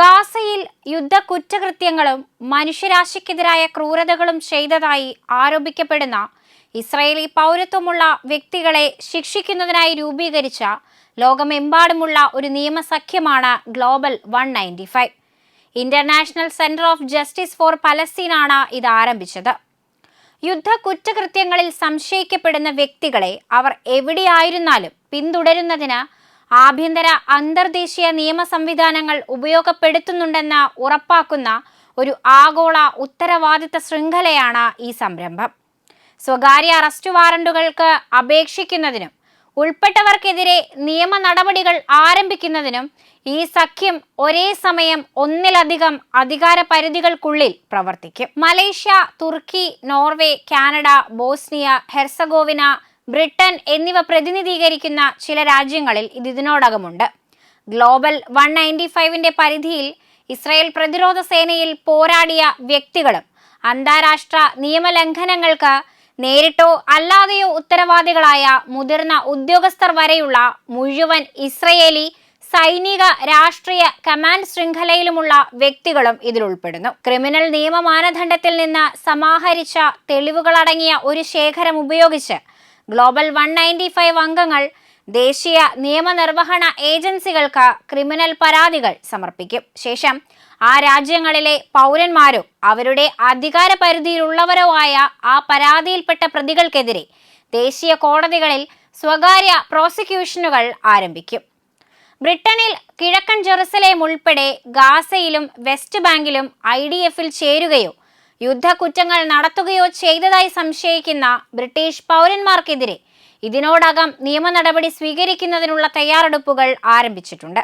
ഗാസയിൽ യുദ്ധ കുറ്റകൃത്യങ്ങളും മനുഷ്യരാശിക്കെതിരായ ക്രൂരതകളും ചെയ്തതായി ആരോപിക്കപ്പെടുന്ന ഇസ്രയേലി പൗരത്വമുള്ള വ്യക്തികളെ ശിക്ഷിക്കുന്നതിനായി രൂപീകരിച്ച ലോകമെമ്പാടുമുള്ള ഒരു നിയമസഖ്യമാണ് global one ninety five. International centre of justice for പലസ്തീനാണ് ഇത് ആരംഭിച്ചത്. യുദ്ധ കുറ്റകൃത്യങ്ങളിൽ സംശയിക്കപ്പെടുന്ന വ്യക്തികളെ അവർ എവിടെയായിരുന്നാലും പിന്തുടരുന്നതിന് ആഭ്യന്തര അന്തർദേശീയ നിയമ സംവിധാനങ്ങൾ ഉപയോഗപ്പെടുത്തുന്നുണ്ടെന്ന് ഉറപ്പാക്കുന്ന ഒരു ആഗോള ഉത്തരവാദിത്ത ശൃംഖലയാണ് ഈ സംരംഭം. സ്വകാര്യ അറസ്റ്റ് വാറണ്ടുകൾക്ക് അപേക്ഷിക്കുന്നതിനും ഉൾപ്പെട്ടവർക്കെതിരെ നിയമ നടപടികൾ ആരംഭിക്കുന്നതിനും ഈ സഖ്യം ഒരേ സമയം ഒന്നിലധികം അധികാര പരിധികൾക്കുള്ളിൽ പ്രവർത്തിക്കും. മലേഷ്യ തുർക്കി Norway Canada Bosnia Herzegovina Britain എന്നിവ പ്രതിനിധീകരിക്കുന്ന ചില രാജ്യങ്ങളിൽ ഇത് ഇതിനോടകമുണ്ട്. ഗ്ലോബൽ വൺ നയന്റി ഫൈവിന്റെ പരിധിയിൽ ഇസ്രായേൽ പ്രതിരോധ സേനയിൽ പോരാടിയ വ്യക്തികളും അന്താരാഷ്ട്ര നിയമലംഘനങ്ങൾക്ക് നേരിട്ടോ അല്ലാതെയോ ഉത്തരവാദികളായ മുതിർന്ന ഉദ്യോഗസ്ഥർ വരെയുള്ള മുഴുവൻ ഇസ്രയേലി സൈനിക രാഷ്ട്രീയ കമാൻഡ് ശൃംഖലയിലുമുള്ള വ്യക്തികളും ഇതിൽ ഉൾപ്പെടുന്നു. ക്രിമിനൽ നിയമ മാനദണ്ഡത്തിൽ നിന്ന് സമാഹരിച്ച തെളിവുകളടങ്ങിയ ഒരു ശേഖരം ഉപയോഗിച്ച് ഗ്ലോബൽ വൺ നയന്റി ഫൈവ് അംഗങ്ങൾ ദേശീയ നിയമനിർവഹണ ഏജൻസികൾക്ക് ക്രിമിനൽ പരാതികൾ സമർപ്പിക്കും. ശേഷം ആ രാജ്യങ്ങളിലെ പൗരന്മാരോ അവരുടെ അധികാര പരിധിയിലുള്ളവരോ ആയ ആ പരാതിയിൽപ്പെട്ട പ്രതികൾക്കെതിരെ ദേശീയ കോടതികളിൽ സ്വകാര്യ പ്രോസിക്യൂഷനുകൾ ആരംഭിക്കും. ബ്രിട്ടനിൽ കിഴക്കൻ ജെറുസലേം ഉൾപ്പെടെ ഗാസയിലും വെസ്റ്റ് ബാങ്കിലും ഐ ഡി എഫിൽ ചേരുകയോ യുദ്ധക്കുറ്റങ്ങൾ നടത്തുകയോ ചെയ്തതായി സംശയിക്കുന്ന ബ്രിട്ടീഷ് പൗരന്മാർക്കെതിരെ ഇതിനോടകം നിയമ നടപടി സ്വീകരിക്കുന്നതിനുള്ള തയ്യാറെടുപ്പുകൾ ആരംഭിച്ചിട്ടുണ്ട്.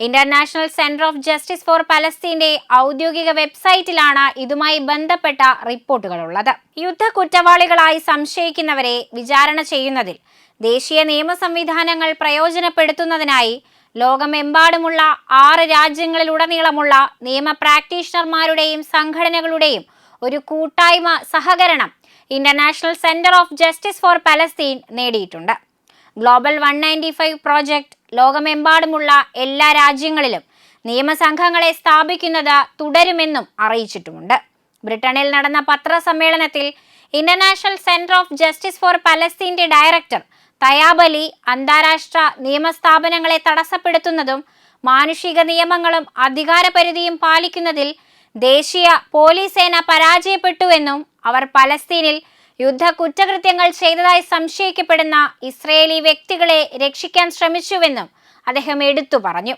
International centre of justice for പലസ്തീന്റെ ഔദ്യോഗിക വെബ്സൈറ്റിലാണ് ഇതുമായി ബന്ധപ്പെട്ട റിപ്പോർട്ടുകളുള്ളത്. യുദ്ധ കുറ്റവാളികളായി സംശയിക്കുന്നവരെ വിചാരണ ചെയ്യുന്നതിൽ ദേശീയ നിയമ സംവിധാനങ്ങൾ പ്രയോജനപ്പെടുത്തുന്നതിനായി ലോകമെമ്പാടുമുള്ള ആറ് രാജ്യങ്ങളിലുടനീളമുള്ള നിയമ പ്രാക്ടീഷണർമാരുടെയും സംഘടനകളുടെയും ഒരു കൂട്ടായ്മ സഹകരണം international centre of justice for Palestine നേടിയിട്ടുണ്ട്. Global one ninety five project ലോകമെമ്പാടുമുള്ള എല്ലാ രാജ്യങ്ങളിലും നിയമസംഘങ്ങളെ സ്ഥാപിക്കുന്നത് തുടരുമെന്നും അറിയിച്ചിട്ടുമുണ്ട്. ബ്രിട്ടനിൽ നടന്ന പത്രസമ്മേളനത്തിൽ international centre of justice for പലസ്തീന്റെ director തയാബലി അന്താരാഷ്ട്ര നിയമസ്ഥാപനങ്ങളെ തടസ്സപ്പെടുത്തുന്നതും മാനുഷിക നിയമങ്ങളും അധികാരപരിധിയും പാലിക്കുന്നതിൽ ദേശീയ പോലീസ് സേന പരാജയപ്പെട്ടുവെന്നും അവർ പലസ്തീനിൽ യുദ്ധ കുറ്റകൃത്യങ്ങൾ ചെയ്തതായി സംശയിക്കപ്പെടുന്ന ഇസ്രയേലി വ്യക്തികളെ രക്ഷിക്കാൻ ശ്രമിച്ചുവെന്നും അദ്ദേഹം എടുത്തു പറഞ്ഞു.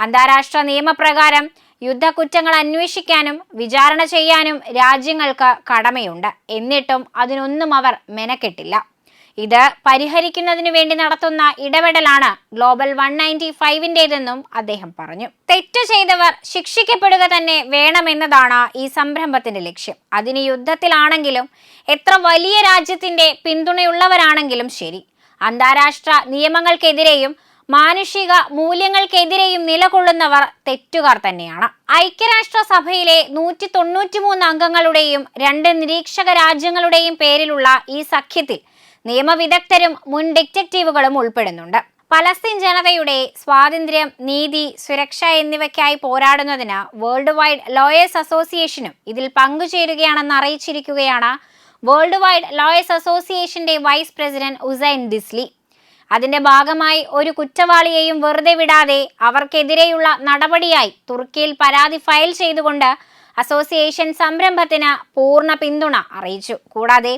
അന്താരാഷ്ട്ര നിയമപ്രകാരം യുദ്ധ കുറ്റങ്ങൾ അന്വേഷിക്കാനും വിചാരണ ചെയ്യാനും രാജ്യങ്ങൾക്ക് കടമയുണ്ട്. എന്നിട്ടും അതിനൊന്നും അവർ മെനക്കെട്ടില്ല. ഇത് പരിഹരിക്കുന്നതിനു വേണ്ടി നടത്തുന്ന ഇടപെടലാണ് ഗ്ലോബൽ വൺ നയന്റി ഫൈവിന്റെതെന്നും അദ്ദേഹം പറഞ്ഞു. തെറ്റ് ചെയ്തവർ ശിക്ഷിക്കപ്പെടുക തന്നെ വേണമെന്നതാണ് ഈ സംരംഭത്തിന്റെ ലക്ഷ്യം. അതിന് യുദ്ധത്തിലാണെങ്കിലും എത്ര വലിയ രാജ്യത്തിന്റെ പിന്തുണയുള്ളവരാണെങ്കിലും ശരി. അന്താരാഷ്ട്ര നിയമങ്ങൾക്കെതിരെയും മാനുഷിക മൂല്യങ്ങൾക്കെതിരെയും നിലകൊള്ളുന്നവർ തെറ്റുകാർ തന്നെയാണ്. ഐക്യരാഷ്ട്ര സഭയിലെ നൂറ്റി തൊണ്ണൂറ്റിമൂന്ന് അംഗങ്ങളുടെയും രണ്ട് നിരീക്ഷക രാജ്യങ്ങളുടെയും പേരിലുള്ള ഈ സഖ്യത്തിൽ നിയമവിദഗ്ധരും മുൻ ഡിറ്റക്റ്റീവുകളും ഉൾപ്പെടുന്നുണ്ട്. പലസ്തീൻ ജനതയുടെ സ്വാതന്ത്ര്യം നീതി സുരക്ഷ എന്നിവയ്ക്കായി പോരാടുന്നതിന് വേൾഡ് വൈഡ് ലോയേഴ്സ് അസോസിയേഷനും ഇതിൽ പങ്കുചേരുകയാണെന്ന് അറിയിച്ചിരിക്കുകയാണ് വേൾഡ് വൈഡ് ലോയേഴ്സ് അസോസിയേഷന്റെ വൈസ് പ്രസിഡന്റ് ഉസൈൻ ദിസ്ലി അതിന്റെ ഭാഗമായി ഒരു കുറ്റവാളിയെയും വെറുതെ വിടാതെ അവർക്കെതിരെയുള്ള നടപടിയായി തുർക്കിയിൽ പരാതി ഫയൽ ചെയ്തുകൊണ്ട് അസോസിയേഷൻ സംരംഭത്തിന് പൂർണ പിന്തുണ അറിയിച്ചു. കൂടാതെ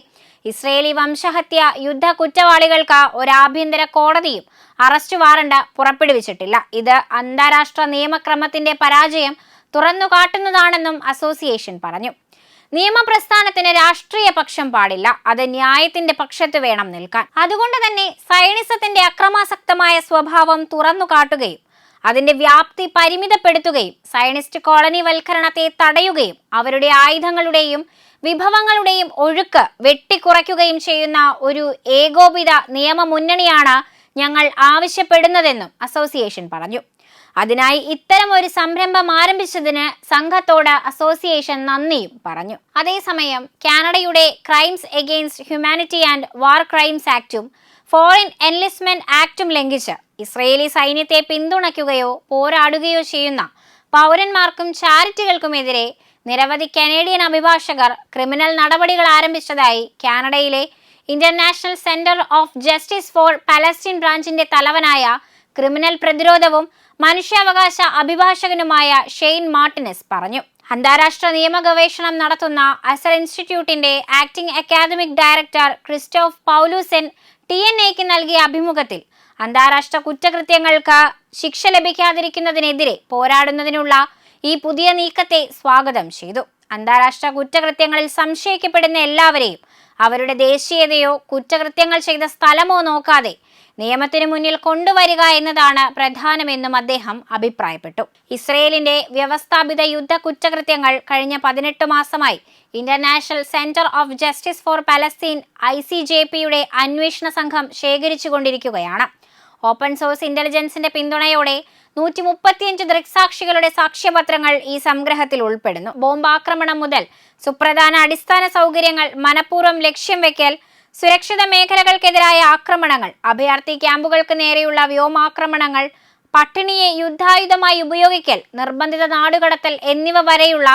ഇസ്രയേലി വംശഹത്യ യുദ്ധ കുറ്റവാളികൾക്ക് ഒരു ആഭ്യന്തര കോടതിയും അറസ്റ്റ് വാറണ്ട് പുറപ്പെടുവിച്ചിട്ടില്ല. ഇത് അന്താരാഷ്ട്ര നിയമക്രമത്തിന്റെ പരാജയം തുറന്നുകാട്ടുന്നതാണെന്നും അസോസിയേഷൻ പറഞ്ഞു. നിയമപ്രസ്ഥാനത്തിന് രാഷ്ട്രീയ പക്ഷം പാടില്ല. അത് ന്യായത്തിന്റെ പക്ഷത്ത് വേണം നിൽക്കാൻ. അതുകൊണ്ട് തന്നെ സൈനിസത്തിന്റെ അക്രമാസക്തമായ സ്വഭാവം തുറന്നു കാട്ടുകയും അതിന്റെ വ്യാപ്തി പരിമിതപ്പെടുത്തുകയും സയനിസ്റ്റ് കോളനി വൽക്കരണത്തെ തടയുകയും അവരുടെ ആയുധങ്ങളുടെയും വിഭവങ്ങളുടെയും ഒഴുക്ക് വെട്ടിക്കുറയ്ക്കുകയും ചെയ്യുന്ന ഒരു ഏകോപിത നിയമ മുന്നണിയാണ് ഞങ്ങൾ ആവശ്യപ്പെടുന്നതെന്നും അസോസിയേഷൻ പറഞ്ഞു. അതിനായി ഇത്തരം ഒരു സംരംഭം ആരംഭിച്ചതിന് സംഘത്തോട് അസോസിയേഷൻ നന്ദിയും പറഞ്ഞു. അതേസമയം കാനഡയുടെ crimes against humanity and war crimes ആക്റ്റും foreign enlistment ആക്റ്റും ലംഘിച്ച് ഇസ്രയേലി സൈന്യത്തെ പിന്തുണയ്ക്കുകയോ പോരാടുകയോ ചെയ്യുന്ന പൗരന്മാർക്കും ചാരിറ്റികൾക്കുമെതിരെ നിരവധി കനേഡിയൻ അഭിഭാഷകർ ക്രിമിനൽ നടപടികൾ ആരംഭിച്ചതായി കാനഡയിലെ international centre of justice for Palestine ബ്രാഞ്ചിന്റെ തലവനായ ക്രിമിനൽ പ്രതിരോധവും മനുഷ്യാവകാശ അഭിഭാഷകനുമായ ഷെയ്ൻ മാർട്ടിനസ് പറഞ്ഞു. അന്താരാഷ്ട്ര നിയമ ഗവേഷണം നടത്തുന്ന അസർ ഇൻസ്റ്റിറ്റ്യൂട്ടിന്റെ acting academic director Christophe Paulussen T N എക്ക് നൽകിയ അഭിമുഖത്തിൽ അന്താരാഷ്ട്ര കുറ്റകൃത്യങ്ങൾക്ക് ശിക്ഷ ലഭിക്കാതിരിക്കുന്നതിനെതിരെ പോരാടുന്നതിനുള്ള ഈ പുതിയ നീക്കത്തെ സ്വാഗതം ചെയ്തു. അന്താരാഷ്ട്ര കുറ്റകൃത്യങ്ങളിൽ സംശയിക്കപ്പെടുന്ന എല്ലാവരെയും അവരുടെ ദേശീയതയോ കുറ്റകൃത്യങ്ങൾ ചെയ്ത സ്ഥലമോ നോക്കാതെ നിയമത്തിന് മുന്നിൽ കൊണ്ടുവരിക എന്നതാണ് പ്രധാനമെന്നും അദ്ദേഹം അഭിപ്രായപ്പെട്ടു. ഇസ്രയേലിന്റെ വ്യവസ്ഥാപിത യുദ്ധ കുറ്റകൃത്യങ്ങൾ കഴിഞ്ഞ പതിനെട്ട് മാസമായി international centre of justice for Palestine I C J പിയുടെ അന്വേഷണ സംഘം ശേഖരിച്ചുകൊണ്ടിരിക്കുകയാണ്. ഓപ്പൺ സോഴ്സ് ഇന്റലിജൻസിന്റെ പിന്തുണയോടെ നൂറ്റി മുപ്പത്തിയഞ്ച് ദൃക്സാക്ഷികളുടെ സാക്ഷ്യപത്രങ്ങൾ ഈ സംഗ്രഹത്തിൽ ഉൾപ്പെടുന്നു. ബോംബാക്രമണം മുതൽ സുപ്രധാന അടിസ്ഥാന സൗകര്യങ്ങൾ മനഃപൂർവം ലക്ഷ്യം വെക്കൽ സുരക്ഷിത മേഖലകൾക്കെതിരായ ആക്രമണങ്ങൾ അഭയാർത്ഥി ക്യാമ്പുകൾക്ക് നേരെയുള്ള വ്യോമാക്രമണങ്ങൾ പട്ടിണിയെ യുദ്ധായുധമായി ഉപയോഗിക്കൽ നിർബന്ധിത നാടുകടത്തൽ എന്നിവ വരെയുള്ള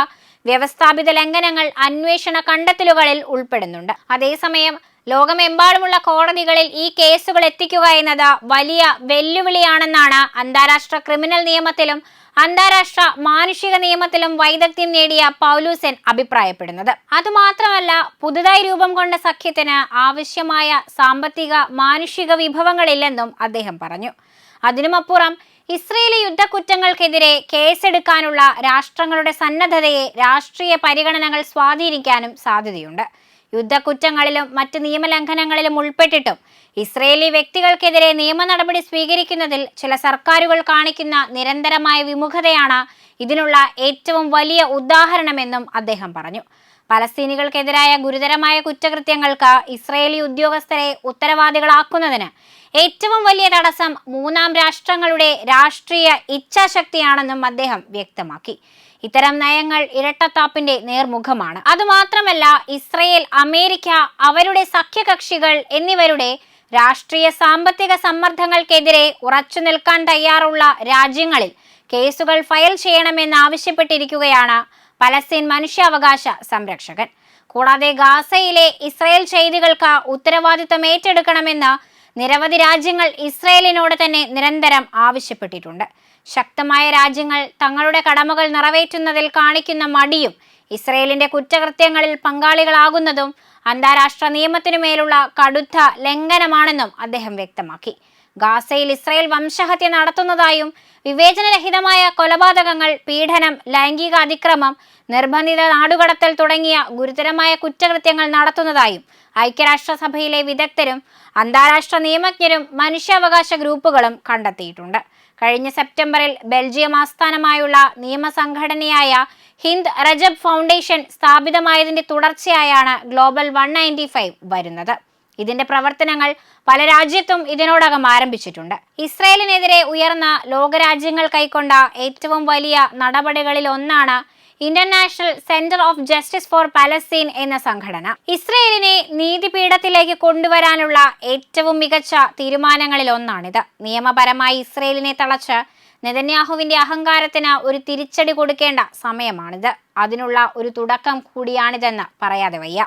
വ്യവസ്ഥാപിത ലംഘനങ്ങൾ അന്വേഷണ കണ്ടെത്തലുകളിൽ ഉൾപ്പെടുന്നുണ്ട്. അതേസമയം ലോകമെമ്പാടുമുള്ള കോടതികളിൽ ഈ കേസുകൾ എത്തിക്കുക എന്നത് വലിയ വെല്ലുവിളിയാണെന്നാണ് അന്താരാഷ്ട്ര ക്രിമിനൽ നിയമത്തിലും അന്താരാഷ്ട്ര മാനുഷിക നിയമത്തിലും വൈദഗ്ധ്യം നേടിയ പൗലൂസൻ അഭിപ്രായപ്പെടുന്നത്. അതുമാത്രമല്ല പുതുതായി രൂപം കൊണ്ട സഖ്യത്തിന് ആവശ്യമായ സാമ്പത്തിക മാനുഷിക വിഭവങ്ങളില്ലെന്നും അദ്ദേഹം പറഞ്ഞു. അതിനുമപ്പുറം ഇസ്രയേലി യുദ്ധക്കുറ്റങ്ങൾക്കെതിരെ കേസെടുക്കാനുള്ള രാഷ്ട്രങ്ങളുടെ സന്നദ്ധതയെ രാഷ്ട്രീയ പരിഗണനകൾ സ്വാധീനിക്കാനും സാധ്യതയുണ്ട്. യുദ്ധക്കുറ്റങ്ങളിലും മറ്റ് നിയമലംഘനങ്ങളിലും ഉൾപ്പെട്ടിട്ടും ഇസ്രയേലി വ്യക്തികൾക്കെതിരെ നിയമ നടപടി സ്വീകരിക്കുന്നതിൽ ചില സർക്കാരുകൾ കാണിക്കുന്ന നിരന്തരമായ വിമുഖതയാണ് ഇതിനുള്ള ഏറ്റവും വലിയ ഉദാഹരണമെന്നും അദ്ദേഹം പറഞ്ഞു. പലസ്തീനികൾക്കെതിരായ ഗുരുതരമായ കുറ്റകൃത്യങ്ങൾക്ക് ഇസ്രയേലി ഉദ്യോഗസ്ഥരെ ഉത്തരവാദികളാക്കുന്നതിന് ഏറ്റവും വലിയ തടസ്സം മൂന്നാം രാഷ്ട്രങ്ങളുടെ രാഷ്ട്രീയ ഇച്ഛാശക്തിയാണെന്നും അദ്ദേഹം വ്യക്തമാക്കി. ഇത്തരം നയങ്ങൾ ഇരട്ടത്താപ്പിന്റെ നേർമുഖമാണ്. അതുമാത്രമല്ല ഇസ്രയേൽ അമേരിക്ക അവരുടെ സഖ്യകക്ഷികൾ എന്നിവരുടെ രാഷ്ട്രീയ സാമ്പത്തിക സമ്മർദ്ദങ്ങൾക്കെതിരെ ഉറച്ചു നിൽക്കാൻ തയ്യാറുള്ള രാജ്യങ്ങളിൽ കേസുകൾ ഫയൽ ചെയ്യണമെന്ന് ആവശ്യപ്പെട്ടിരിക്കുകയാണ് പലസ്തീൻ മനുഷ്യാവകാശ സംരക്ഷകൻ. കൂടാതെ ഗാസയിലെ ഇസ്രയേൽ ചെയ്തികൾക്ക് ഉത്തരവാദിത്തം ഏറ്റെടുക്കണമെന്ന് നിരവധി രാജ്യങ്ങൾ ഇസ്രയേലിനോട് തന്നെ നിരന്തരം ആവശ്യപ്പെട്ടിട്ടുണ്ട്. ശക്തമായ രാജ്യങ്ങൾ തങ്ങളുടെ കടമകൾ നിറവേറ്റുന്നതിൽ കാണിക്കുന്ന മടിയും ഇസ്രയേലിന്റെ കുറ്റകൃത്യങ്ങളിൽ പങ്കാളികളാകുന്നതും അന്താരാഷ്ട്ര നിയമത്തിനുമേലുള്ള കടുത്ത ലംഘനമാണെന്നും അദ്ദേഹം വ്യക്തമാക്കി. ഗാസയിൽ ഇസ്രയേൽ വംശഹത്യ നടത്തുന്നതായും വിവേചനരഹിതമായ കൊലപാതകങ്ങൾ പീഡനം ലൈംഗിക അതിക്രമം നിർബന്ധിത നാടുകടത്തൽ തുടങ്ങിയ ഗുരുതരമായ കുറ്റകൃത്യങ്ങൾ നടത്തുന്നതായും ഐക്യരാഷ്ട്രസഭയിലെ വിദഗ്ധരും അന്താരാഷ്ട്ര നിയമജ്ഞരും മനുഷ്യാവകാശ ഗ്രൂപ്പുകളും കണ്ടെത്തിയിട്ടുണ്ട്. കഴിഞ്ഞ സെപ്റ്റംബറിൽ ബെൽജിയം ആസ്ഥാനമായുള്ള നിയമസംഘടനയായ ഹിന്ദ് റജബ് ഫൗണ്ടേഷൻ സ്ഥാപിതമായതിന്റെ തുടർച്ചയായാണ് ഗ്ലോബൽ വൺ വരുന്നത്. ഇതിന്റെ പ്രവർത്തനങ്ങൾ പല രാജ്യത്തും ഇതിനോടകം ആരംഭിച്ചിട്ടുണ്ട്. ഇസ്രയേലിനെതിരെ ഉയർന്ന ലോകരാജ്യങ്ങൾ കൈക്കൊണ്ട ഏറ്റവും വലിയ നടപടികളിൽ ഒന്നാണ് international centre of justice for Palestine എന്ന സംഘടന. ഇസ്രയേലിനെ നീതിപീഠത്തിലേക്ക് കൊണ്ടുവരാനുള്ള ഏറ്റവും മികച്ച തീരുമാനങ്ങളിൽ ഒന്നാണിത്. നിയമപരമായി ഇസ്രയേലിനെ തളച്ച് നെതന്യാഹുവിന്റെ അഹങ്കാരത്തിന് ഒരു തിരിച്ചടി കൊടുക്കേണ്ട സമയമാണിത്. അതിനുള്ള ഒരു തുടക്കം കൂടിയാണിതെന്ന് പറയാതെ വയ്യ.